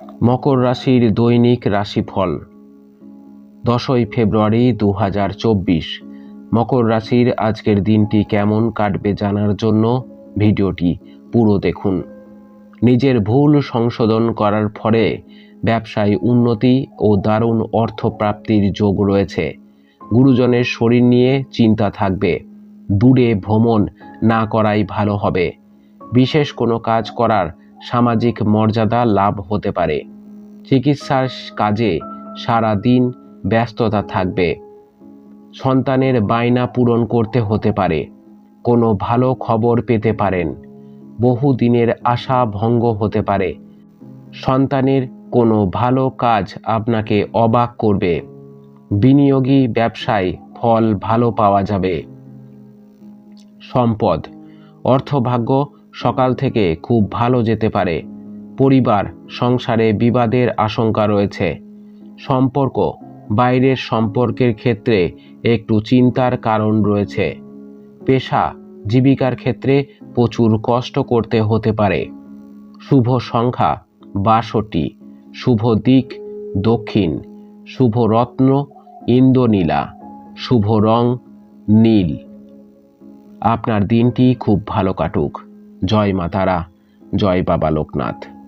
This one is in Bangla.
মকর রাশির দৈনিক রাশিফল। দশই ফেব্রুয়ারি দু হাজার চব্বিশ। মকর রাশির আজকের দিনটি কেমন কাটবে জানার জন্য ভিডিওটি পুরো দেখুন। নিজের ভুল সংশোধন করার ফলে ব্যবসায় উন্নতি ও দারুণ অর্থপ্রাপ্তির যোগ রয়েছে। গুরুজনের শরীর নিয়ে চিন্তা থাকবে। দূরে ভ্রমণ না করাই ভালো হবে। বিশেষ কোনো কাজ করার সামাজিক মর্যাদা লাভ হতে পারে। চিকিৎসার কাজে সারা দিন ব্যস্ততা থাকবে। সন্তানের বায়না পূরণ করতে হতে পারে। কোনো ভালো খবর পেতে পারেন। বহু দিনের আশা ভঙ্গ হতে পারে। সন্তানের কোনো ভালো কাজ আপনাকে অবাক করবে। বিনিয়োগী ব্যবসায় ফল ভালো পাওয়া যাবে। সম্পদ, অর্থভাগ্য সকাল থেকে খুব ভালো যেতে পারে। পরিবার, সংসারে বিবাদের আশঙ্কা রয়েছে। সম্পর্ক, বাইরের সম্পর্কের ক্ষেত্রে একটু চিন্তার কারণ রয়েছে। পেশা, জীবিকার ক্ষেত্রে প্রচুর কষ্ট করতে হতে পারে। শুভ সংখ্যা, বাষট্টি। শুভ দিক, দক্ষিণ। শুভ রত্ন, ইন্দ্রনীলা। শুভ রং, নীল। আপনার দিনটি খুব ভালো কাটুক। জয় মাতারা জয় বাবা লোকনাথ।